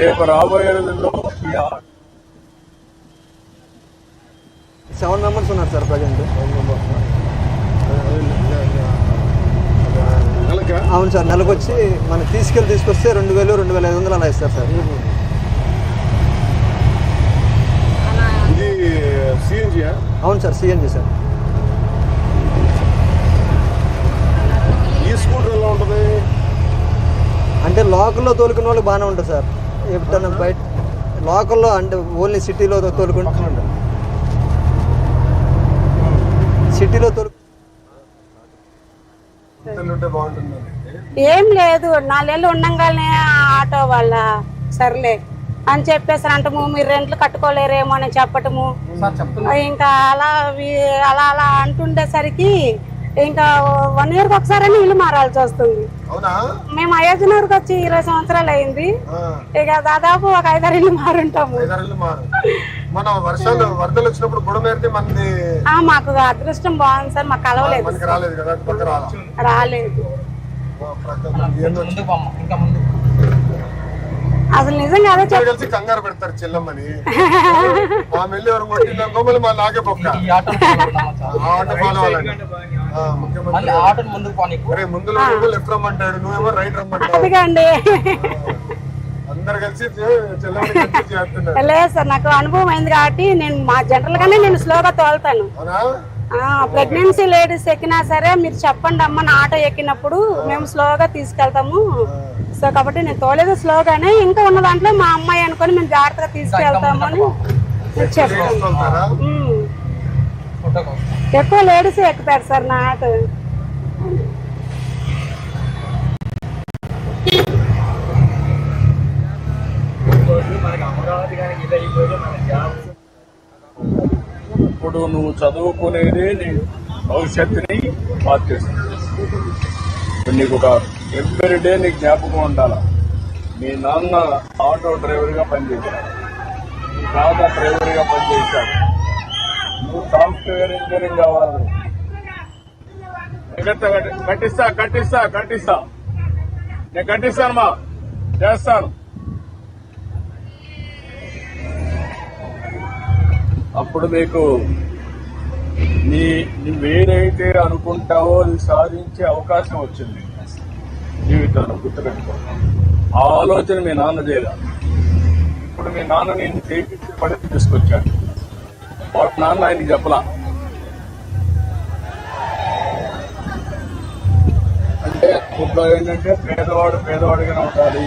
రేపు రాబోయే రోజుల్లో సెవెన్ మెంబర్స్ ఉన్నారు సార్ ప్రజెంట్. నెలకా? అవును సార్ నెలకు వచ్చి మనకి తీసుకెళ్ళి తీసుకొస్తే రెండు వేలు రెండు వేల ఐదు వందలు అలా ఇస్తారు సార్. ఇది అవును సార్ సిఎన్జి సార్. ఈ స్కూటర్ ఎలా ఉంటుంది? అంటే లోకల్లో తోలుకునే వాళ్ళు బాగానే ఉంటుంది సార్. ఎప్పుడైనా బయట లోకల్లో అంటే ఓన్లీ సిటీలో తోలుకుంటే సిటీలో తోలు ఏం లేదు నాలుగేళ్ళు ఉండంగానే ఆ ఆటో వాళ్ళ సర్లే అని చెప్పేసి అంటము మీరు రెంట్లు కట్టుకోలేరేమో అని చెప్పటము. ఇంకా అలా అలా అలా అంటుండేసరికి ఇంకా వన్ ఇయర్కి ఒకసారి ఇల్లు మారాల్సి వస్తుంది. అవునా? మేము అయోధ్యనగర్కి వచ్చి ఇరవై సంవత్సరాలు అయింది. ఇక దాదాపు ఒక ఐదారు ఇల్లు మారుంటాము. మన వర్షాలు వరదలు వచ్చినప్పుడు బుడమేరితే మనది ఆ, మాకు అదృష్టం బాగుంది సార్ మాకు కలవలేదు మనకి రాలేదు కదా రాలేదు. ప్రక్క- ఏందో. అసలు నిజంగా అదే చెప్ ఇద్దరు కలిసి కంగారు పెడతారు చెల్లమ్మని. ఆ మెల్లి ఎవరు మళ్ళీ మా ఆట అరే ముందులో నువ్వు లెఫ్ట్ రమ్మంటాడు నువ్వేమో రైట్ రమ్మంటావు. అదిగండి అందరు కలిసి లేదు సార్ నాకు అనుభవం అయింది కాబట్టి నేను మా జనరల్ గానే నేను స్లోగా తోలుతాను. ప్రెగ్నెన్సీ లేడీస్ ఎక్కినా సరే మీరు చెప్పండి అమ్మ నా ఆటో ఎక్కినప్పుడు మేము స్లోగా తీసుకెళ్తాము. సో కాబట్టి నేను తోలేదు స్లోగానే ఇంకా ఉన్న దాంట్లో మా అమ్మాయి అనుకొని మేము జాగ్రత్తగా తీసుకెళ్తాము అని చెప్తాము ఎక్కువ లేడీస్ ఎక్కుతారు సార్ నా ఆటో? ఇప్పుడు నువ్వు చదువుకునేదే నీ భవిష్యత్తుని మార్చేస్తుంది. నీకు ఒక ఎవ్రీ డే నీకు జ్ఞాపకం ఉండాల? మీ నాన్న ఆటో డ్రైవర్గా పనిచేశాడు. మీ తాత డ్రైవర్గా పనిచేశాడు. నువ్వు సాఫ్ట్వేర్ ఇంజనీరింగ్ కావాలి. కట్టిస్తా కట్టిస్తా కట్టిస్తా కట్టిస్తా. నేను కట్టిస్తాను మా చేస్తాను. అప్పుడు మీకు నీ నువ్వేదైతే అనుకుంటావో అది సాధించే అవకాశం వచ్చింది. జీవితంలో గుర్తుపెట్టుకో ఆ ఆలోచన మీ నాన్న చేయలే. ఇప్పుడు మీ నాన్న నేను చేయించి పడి తీసుకొచ్చాడు. వాటి నాన్న ఆయనకి చెప్పలా. అంటే ఇప్పుడు ఏంటంటే పేదవాడు పేదవాడిగానే ఉండాలి.